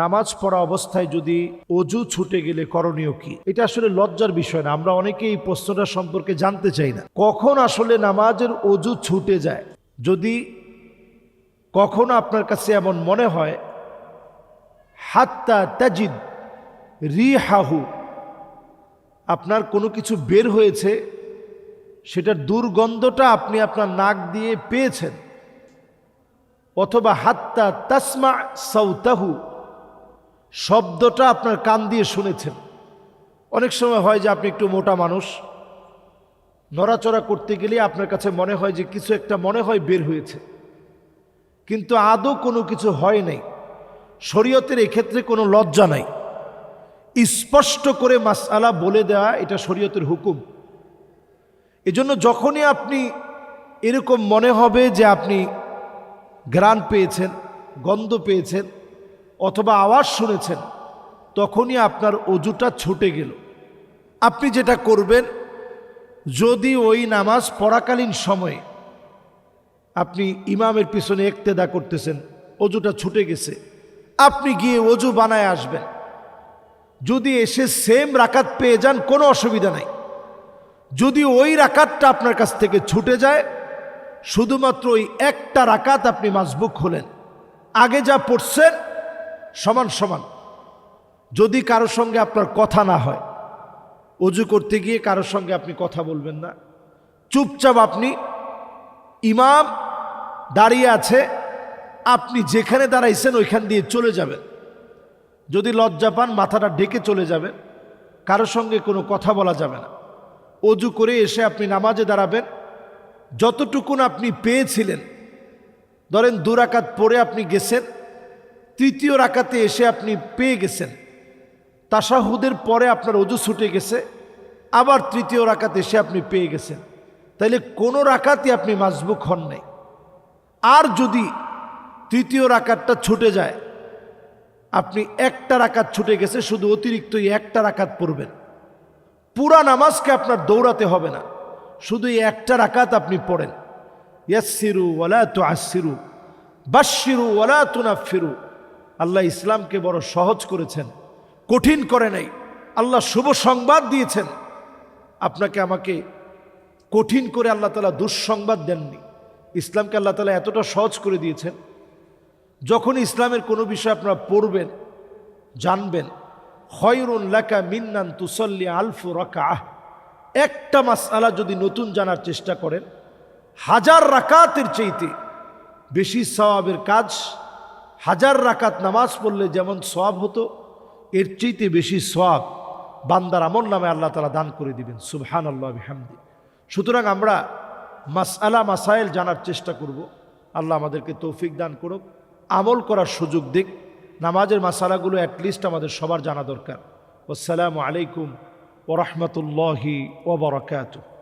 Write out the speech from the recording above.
নামাজ পড়া অবস্থায় যদি অজু ছুটে গেলে করণীয় কি? এটা আসলে লজ্জার বিষয় না, আমরা অনেকেই এই প্রশ্নটা সম্পর্কে জানতে চাই না। কখন আসলে নামাজের অজু ছুটে যায়? যদি কখনো আপনার কাছে এমন মনে হয়, হাত্তা তাজিদ রি হাহু আপনার কোনো কিছু বের হয়েছে, সেটার দুর্গন্ধটা আপনি আপনার নাক দিয়ে পেয়েছেন, অথবা হাত্তা তাসমা সৌতাহু শব্দটা আপনার কান দিয়ে শুনেছেন। অনেক সময় হয় যে আপনি একটু মোটা মানুষ, নড়াচড়া করতে গেলে আপনার কাছে মনে হয় যে কিছু একটা মনে হয় বের হয়েছে। কিন্তু আদৌ কোনো কিছু হয় নাই। শরীয়তের এক্ষেত্রে কোনো লজ্জা নাই। স্পষ্ট করে মাসালা বলে দেওয়া এটা শরীয়তের হুকুম। এজন্য যখনই আপনি এরকম মনে হবে যে আপনি ঘ্রাণ পেয়েছেন, গন্ধ পেয়েছেন অথবা আওয়াজ শুনেছেন, তখনই আপনার অজুটা ছুটে গেল। আপনি যেটা করবেন, যদি ওই নামাজ পড়াকালীন সময়ে আপনি ইমামের পিছনে একতেদা করতেছেন, অজুটা ছুটে গেছে, আপনি গিয়ে অজু বানায় আসবেন। যদি এসে সেম রাকাত পেয়ে যান, কোনো অসুবিধা নাই। যদি ওই রাকাতটা আপনার কাছ থেকে ছুটে যায়, শুধুমাত্র ওই একটা রাকাত আপনি মাসবুক হলেন। আগে যা পড়ছেন সমান সমান। যদি কারোর সঙ্গে আপনার কথা না হয়, অজু করতে গিয়ে কারোর সঙ্গে আপনি কথা বলবেন না। চুপচাপ আপনি ইমাম দাঁড়িয়ে আছে, আপনি যেখানে দাঁড়াইছেন ওইখান দিয়ে চলে যাবেন। যদি লজ্জা পান, মাথাটা ডেকে চলে যাবেন, কারোর সঙ্গে কোনো কথা বলা যাবে না। অজু করে এসে আপনি নামাজে দাঁড়াবেন। যতটুকুন আপনি পেয়েছিলেন, ধরেন দুরাকাত পরে আপনি গেছেন তৃতীয় রাকাতে এসে আপনি পেয়ে গেছেন। তাসাহুদের পরে আপনার অজু ছুটে গেছে, আবার তৃতীয় রাকাত এসে আপনি পেয়ে গেছেন। তাইলে কোনো রাকাতই আপনি মাজবুক হন নাই। আর যদি তৃতীয় রাকাতটা ছুটে যায়, আপনি একটা রাকাত ছুটে গেছে, শুধু অতিরিক্ত একটা রাকাত পড়বেন। পুরা নামাজকে আপনার দৌড়াতে হবে না, শুধু একটা রাকাত আপনি পড়েন। ইয়াসিরু ওয়ালা তু আসিরু বাসিরু ওয়ালা তুনাফিরু আল্লাহ ইসলামকে বড় সহজ করেছেন, কঠিন করে নাই। আল্লাহ শুভ সংবাদ দিয়েছেন। আপনাকে আমাকে কঠিন করে আল্লাহ তালা দুঃসংবাদ দেননি। ইসলামকে আল্লাহ তালা এতটা সহজ করে দিয়েছেন, যখন ইসলামের কোনো বিষয় আপনারা পড়বেন, জানবেন, খয়রুন লাকা মিন্নান তুসল্লি আলফু রাকাহ একটা মাস মাসআলা যদি নতুন জানার চেষ্টা করেন, হাজার রাকাতের চাইতে বেশি সওয়াবের কাজ হাজার রাকাত নামাজ পড়লে যেমন সওয়াব হতো, এর চাইতে বেশি সওয়াব বান্দার আমল নামে আল্লাহ তালা দান করে দিবেন। সুবহান আল্লাহ বিহামদি। সুতরাং আমরা মাসআলা, মাসাইল জানার চেষ্টা করব। আল্লাহ আমাদেরকে তৌফিক দান করুক, আমল করার সুযোগ দিক। নামাজের মাসালাগুলো অ্যাটলিস্ট আমাদের সবার জানা দরকার। আসসালামু আলাইকুম ওরহমতুল্লাহি ওবরাকাতুহ